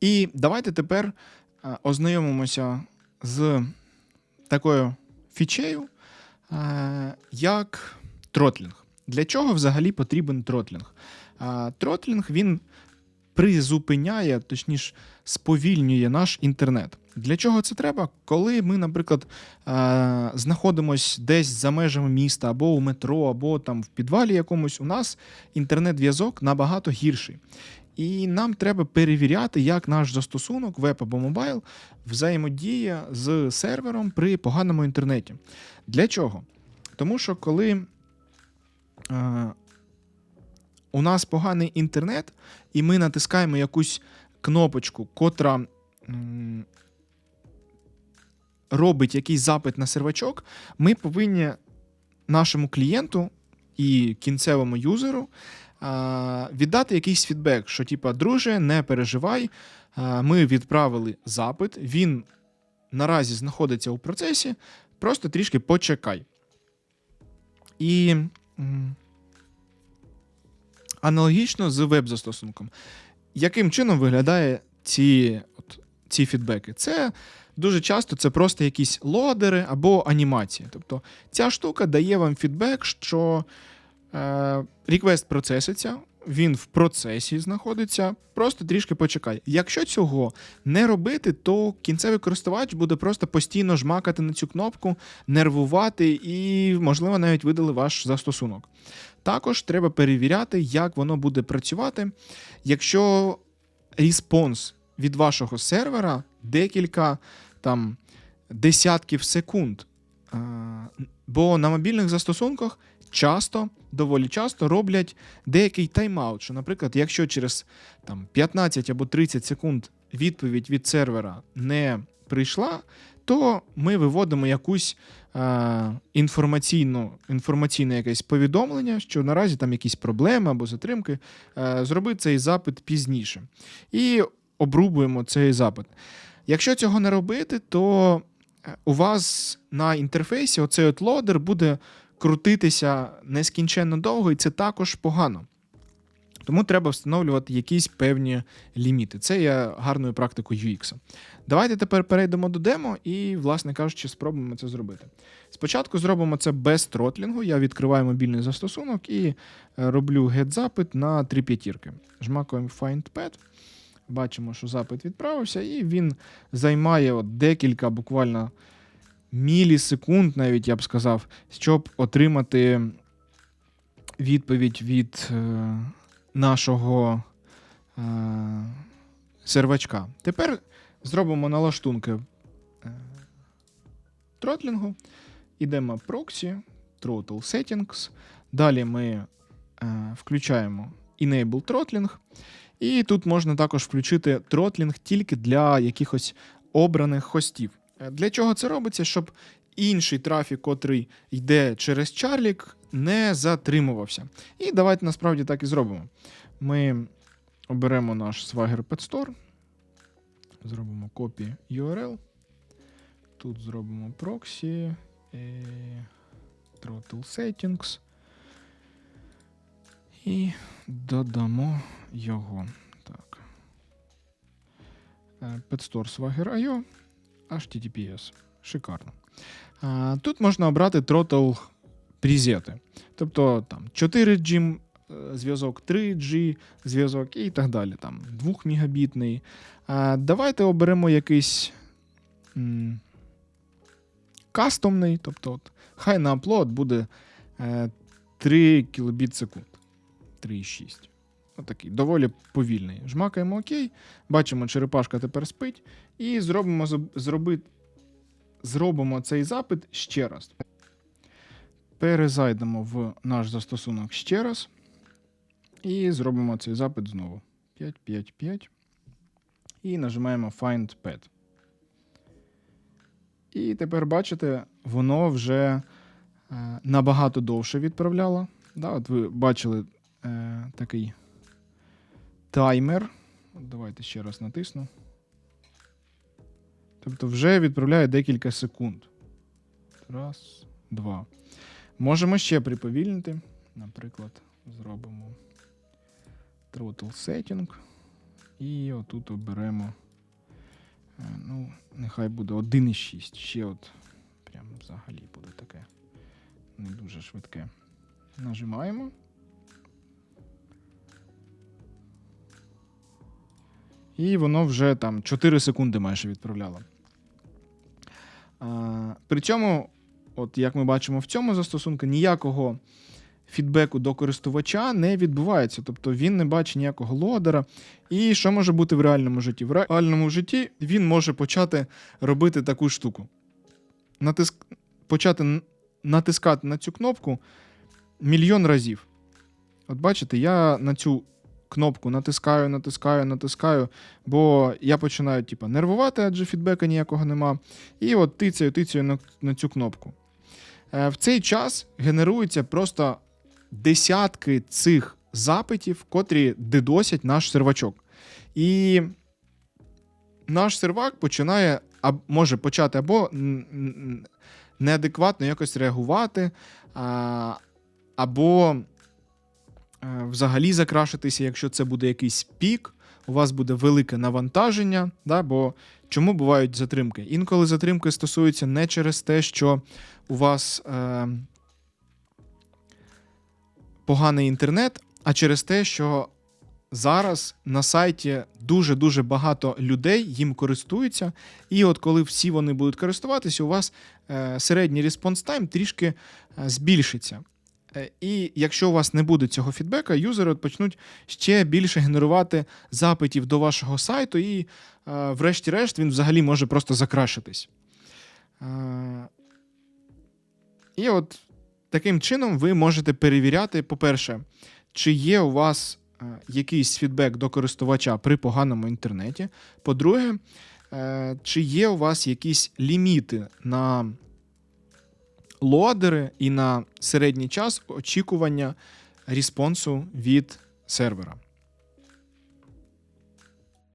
І давайте тепер е, ознайомимося з такою фічею, е, як тротлінг. Для чого взагалі потрібен тротлінг? Е, Тротлінг він призупиняє, точніше, сповільнює наш інтернет. Для чого це треба? Коли ми, наприклад, знаходимося десь за межами міста, або у метро, або там в підвалі якомусь, у нас інтернет-зв'язок набагато гірший. І нам треба перевіряти, як наш застосунок, веб або мобайл, взаємодіє з сервером при поганому інтернеті. Для чого? Тому що коли е, у нас поганий інтернет, і ми натискаємо якусь кнопочку, котра м, робить якийсь запит на сервачок, ми повинні нашому клієнту і кінцевому юзеру віддати якийсь фідбек, що, типа, друже, не переживай, ми відправили запит, він наразі знаходиться у процесі, просто трішки почекай. І аналогічно з веб-застосунком. Яким чином виглядає ці, от, ці фідбеки? Це дуже часто це просто якісь лодери або анімації. Тобто ця штука дає вам фідбек, що реквест процеситься, він в процесі знаходиться, просто трішки почекай. Якщо цього не робити, то кінцевий користувач буде просто постійно жмакати на цю кнопку, нервувати і, можливо, навіть видали ваш застосунок. Також треба перевіряти, як воно буде працювати, якщо респонс від вашого сервера декілька там десятків секунд. Бо на мобільних застосунках часто, доволі часто роблять деякий тайм-аут, що, наприклад, якщо через там, 15 або 30 секунд відповідь від сервера не прийшла, то ми виводимо якусь е, інформаційну, інформаційне якесь повідомлення, що наразі там якісь проблеми або затримки, е, зроби цей запит пізніше. І обрубуємо цей запит. Якщо цього не робити, то е, у вас на інтерфейсі оцей от лодер буде крутитися нескінченно довго, і це також погано. Тому треба встановлювати якісь певні ліміти. Це є гарною практикою UX. Давайте тепер перейдемо до демо і, власне кажучи, спробуємо це зробити. Спочатку зробимо це без тротлінгу. Я відкриваю мобільний застосунок і е, роблю get-запит на три п'ятірки. Жмакуємо Find Pad. Бачимо, що запит відправився, і він займає от декілька буквально мілісекунд, навіть я б сказав, щоб отримати відповідь від е, нашого е, сервачка. Тепер зробимо налаштунки е, тротлінгу. Ідемо Proxy, Throttle Settings. Далі ми е, включаємо Enable Throttling. І тут можна також включити тротлінг тільки для якихось обраних хостів. Е, Для чого це робиться? Щоб інший трафік, котрий йде через Чарлік, не затримувався. І давайте насправді так і зробимо. Ми оберемо наш Swagger Pet Store, зробимо копі URL. Тут зробимо proxy, е, throttle settings. І додамо його. Так. Е, Petstore Swagger.io HTTPS. Шикарно. Тут можна обрати throttle прізети. Тобто там 4G е, зв'язок, 3G зв'язок і так далі. Там 2 мегабітний. Давайте оберемо якийсь м, кастомний, тобто от, хай на upload буде е, 3 кілобіт секунд. 3,6. Отакий, доволі повільний. Жмакаємо ОК, бачимо, черепашка тепер спить, і зробимо, зроби, зробимо цей запит ще раз. Перезайдемо в наш застосунок ще раз. І зробимо цей запит знову. 5, 5, 5. І нажимаємо Find Pet. І тепер бачите, воно вже е, набагато довше відправляло. Да, от ви бачили е, такий таймер. Давайте ще раз натисну. Тобто вже відправляє декілька секунд. Раз, два. Можемо ще приповільнити. Наприклад, зробимо throttle setting. І отут оберемо. е, Ну, нехай буде 1,6. Ще от прям взагалі буде таке не дуже швидке. Нажимаємо. І воно вже там 4 секунди майже відправляло. При цьому, от як ми бачимо в цьому застосунку, ніякого фідбеку до користувача не відбувається. Тобто він не бачить ніякого лодера. І що може бути в реальному житті? В реальному житті він може почати робити таку штуку. Натиск... Почати натискати на цю кнопку мільйон разів. От бачите, я на цю кнопку натискаю, натискаю, натискаю, бо я починаю типу, нервувати, адже фідбека ніякого нема. І от тицяю, тицяю на, на цю кнопку. Е, В цей час генеруються просто десятки цих запитів, котрі дедосять наш сервачок. І наш сервак починає, може почати або неадекватно якось реагувати, або взагалі закрашитися, якщо це буде якийсь пік, у вас буде велике навантаження, да, бо чому бувають затримки? Інколи затримки стосуються не через те, що у вас е, поганий інтернет, а через те, що зараз на сайті дуже-дуже багато людей їм користуються. І от коли всі вони будуть користуватися, у вас е, середній респонс тайм трішки е, збільшиться. Е, І якщо у вас не буде цього фідбека, юзери почнуть ще більше генерувати запитів до вашого сайту, і, е, врешті-решт, він взагалі може просто закрашитись. Е, І от таким чином ви можете перевіряти, по-перше, чи є у вас якийсь фідбек до користувача при поганому інтернеті. По-друге, чи є у вас якісь ліміти на лодери і на середній час очікування респонсу від сервера.